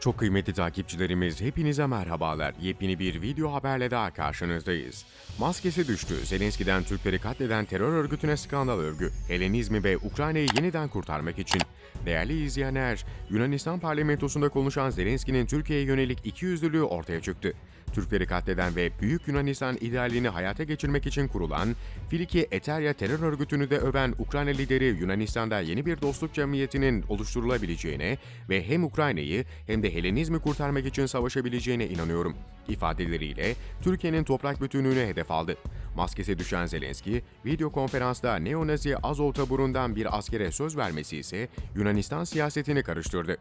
Çok kıymetli takipçilerimiz hepinize merhabalar. Yepyeni bir video haberle daha karşınızdayız. Maskesi düştü. Zelenski'den Türkleri katleden terör örgütüne skandal örgü. Helenizmi ve Ukrayna'yı yeniden kurtarmak için. Değerli izleyenler, Yunanistan parlamentosunda konuşan Zelenski'nin Türkiye'ye yönelik ikiyüzlülüğü ortaya çıktı. Türkleri katleden ve Büyük Yunanistan idealini hayata geçirmek için kurulan Filiki Eterya terör örgütünü de öven Ukrayna lideri Yunanistan'da yeni bir dostluk cemiyetinin oluşturulabileceğine ve hem Ukrayna'yı hem de Helenizmi kurtarmak için savaşabileceğine inanıyorum ifadeleriyle Türkiye'nin toprak bütünlüğüne hedef aldı. Maskesi düşen Zelenski, video konferansta neonazi Azov taburundan bir askere söz vermesi ise Yunanistan siyasetini karıştırdı.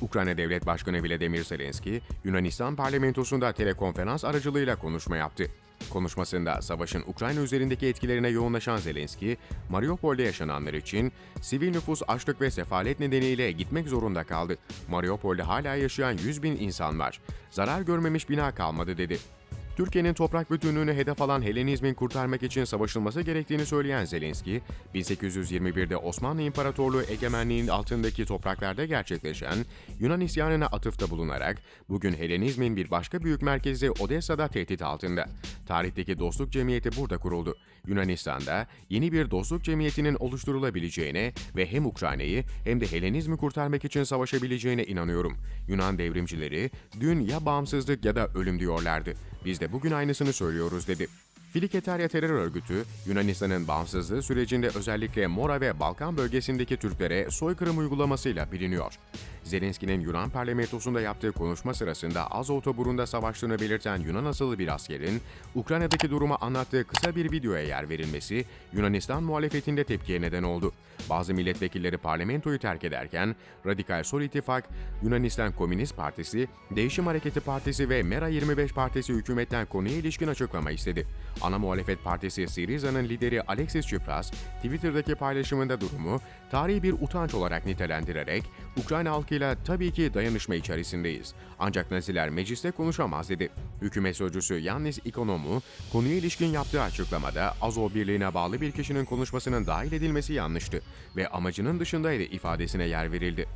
Ukrayna Devlet Başkanı Vladimir Zelenski, Yunanistan parlamentosunda telekonferans aracılığıyla konuşma yaptı. Konuşmasında savaşın Ukrayna üzerindeki etkilerine yoğunlaşan Zelenski, Mariupol'de yaşananlar için sivil nüfus açlık ve sefalet nedeniyle gitmek zorunda kaldı. Mariupol'de hala yaşayan 100 bin insan var. Zarar görmemiş bina kalmadı dedi. Türkiye'nin toprak bütünlüğünü hedef alan Helenizmin kurtarmak için savaşılması gerektiğini söyleyen Zelenski, 1821'de Osmanlı İmparatorluğu egemenliğinin altındaki topraklarda gerçekleşen Yunan isyanına atıfta bulunarak, bugün Helenizmin bir başka büyük merkezi Odessa'da tehdit altında. Tarihteki dostluk cemiyeti burada kuruldu. Yunanistan'da yeni bir dostluk cemiyetinin oluşturulabileceğine ve hem Ukrayna'yı hem de Helenizmi kurtarmak için savaşabileceğine inanıyorum. Yunan devrimcileri dün ya bağımsızlık ya da ölüm diyorlardı. Biz de bugün aynısını söylüyoruz dedi. Filiketerya terör örgütü, Yunanistan'ın bağımsızlığı sürecinde özellikle Mora ve Balkan bölgesindeki Türklere soykırım uygulamasıyla biliniyor. Zelenski'nin Yunan parlamentosunda yaptığı konuşma sırasında Azov taburunda savaştığını belirten Yunan asıllı bir askerin, Ukrayna'daki durumu anlattığı kısa bir videoya yer verilmesi, Yunanistan muhalefetinde tepkiye neden oldu. Bazı milletvekilleri parlamentoyu terk ederken, Radikal Sol İttifak, Yunanistan Komünist Partisi, Değişim Hareketi Partisi ve Mera 25 Partisi hükümetten konuya ilişkin açıklama istedi. Ana muhalefet partisi Syriza'nın lideri Alexis Tsipras, Twitter'daki paylaşımında durumu tarihi bir utanç olarak nitelendirerek Ukrayna halkıyla tabii ki dayanışma içerisindeyiz. Ancak Naziler mecliste konuşamaz dedi. Hükümet sözcüsü Yannis Ikonomu konuya ilişkin yaptığı açıklamada Azov Birliği'ne bağlı bir kişinin konuşmasının dahil edilmesi yanlıştı ve amacının dışındaydı ifadesine yer verildi.